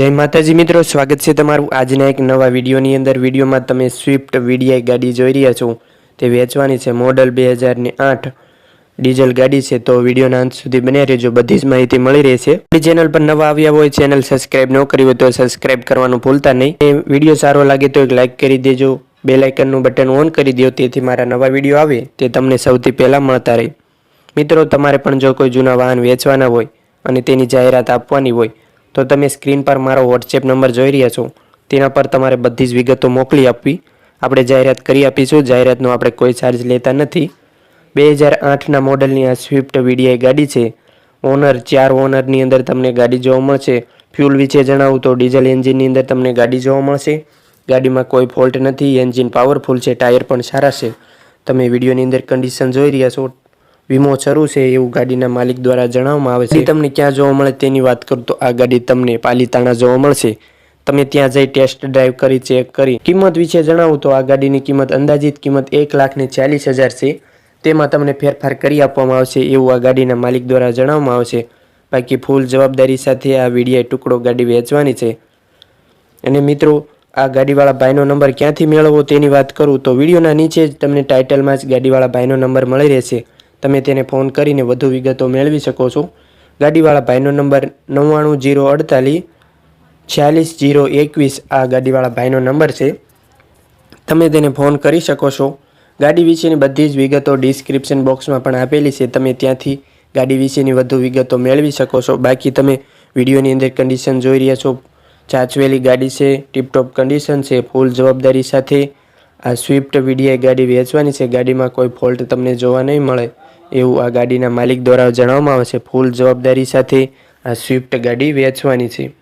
જય માતાજી મિત્રો, સ્વાગત છે તમારું આજના એક નવા વિડીયોની અંદર. વિડીયોમાં તમે સ્વિફ્ટ વીડીઆઈ ગાડી જોઈ રહ્યા છો. તે વેચવાની છે મોડલ બે હજારની આઠ ડીઝલ ગાડી છે. તો વિડીયોના અંત સુધી બન્યા રહેજો. બધી જ માહિતી મળી રહેશે. આપણી ચેનલ પર નવા આવ્યા હોય, ચેનલ સબસ્ક્રાઇબ ન કરી હોય તો સબસ્ક્રાઇબ કરવાનું ભૂલતા નહીં. એ વીડિયો સારો લાગે તો એક લાઇક કરી દેજો. બે લાઇકનનું બટન ઓન કરી દો, તેથી મારા નવા વીડિયો આવે તે તમને સૌથી પહેલાં મળતા રહે. મિત્રો, તમારે પણ જો કોઈ જૂના વાહન વેચવાના હોય અને તેની જાહેરાત આપવાની હોય તો તમે સ્ક્રીન પર મારો વોટ્સએપ નંબર જોઈ રહ્યા છો. તેના પર તમારે બધી જ વિગતો મોકલી આપવી. આપણે જાહેરાત કરી આપીશું. જાહેરાતનો આપણે કોઈ ચાર્જ લેતા નથી. બે હજાર આઠના મોડલની આ સ્વિફ્ટ વીડીઆઈ ગાડી છે. ઓનર ચાર ઓનરની અંદર તમને ગાડી જોવા મળશે. ફ્યુલ વિશે જણાવું તો ડીઝલ એન્જિનની અંદર તમને ગાડી જોવા મળશે. ગાડીમાં કોઈ ફોલ્ટ નથી. એન્જિન પાવરફુલ છે. ટાયર પણ સારા છે. તમે વિડીયોની અંદર કન્ડિશન જોઈ રહ્યા છો. વીમો શરૂ છે એવું ગાડીના માલિક દ્વારા જણાવવામાં આવે છે. તમને ક્યાં જોવા મળે તેની વાત કરું તો આ ગાડી તમને પાલીતાણા જોવા મળશે. તમે ત્યાં જઈ ટેસ્ટ ડ્રાઈવ કરી, ચેક કરી. કિંમત વિશે જણાવું તો આ ગાડીની કિંમત અંદાજિત કિંમત એક લાખ ને ચાલીસ હજાર છે. તેમાં તમને ફેરફાર કરી આપવામાં આવશે એવું આ ગાડીના માલિક દ્વારા જણાવવામાં આવશે. બાકી ફૂલ જવાબદારી સાથે આ વીડિયા ટુકડો ગાડી વેચવાની છે. અને મિત્રો, આ ગાડીવાળા ભાઈનો નંબર ક્યાંથી મેળવવો તેની વાત કરું તો વિડીયોના નીચે જ તમને ટાઇટલમાં જ ગાડીવાળા ભાઈનો નંબર મળી રહેશે. તમે તેને ફોન કરીને વધુ વિગતો મેળવી શકો છો. ગાડીવાળા ભાઈનો નંબર નવ્વાણું જીરો અડતાલીસ છ્યાલીસ જીરો એકવીસ આ ગાડીવાળા ભાઈનો નંબર છે. તમે તેને ફોન કરી શકો છો. ગાડી વિશેની બધી જ વિગતો ડિસ્ક્રિપ્શન બોક્સમાં પણ આપેલી છે. તમે ત્યાંથી ગાડી વિશેની વધુ વિગતો મેળવી શકો છો. બાકી તમે વિડીયોની અંદર કન્ડિશન જોઈ રહ્યા છો. ચાચવેલી ગાડી છે ટીપટોપ કન્ડિશન છે ફૂલ જવાબદારી સાથે આ સ્વિફ્ટ વીડીઆઈ ગાડી વેચવાની છે. ગાડીમાં કોઈ ફોલ્ટ તમને જોવા નહીં મળે. એવું આ ગાડીના માલિક દ્વારા જણાવવામાં આવે છે. ફૂલ જવાબદારી સાથે આ સ્વિફ્ટ ગાડી વેચવાની છે.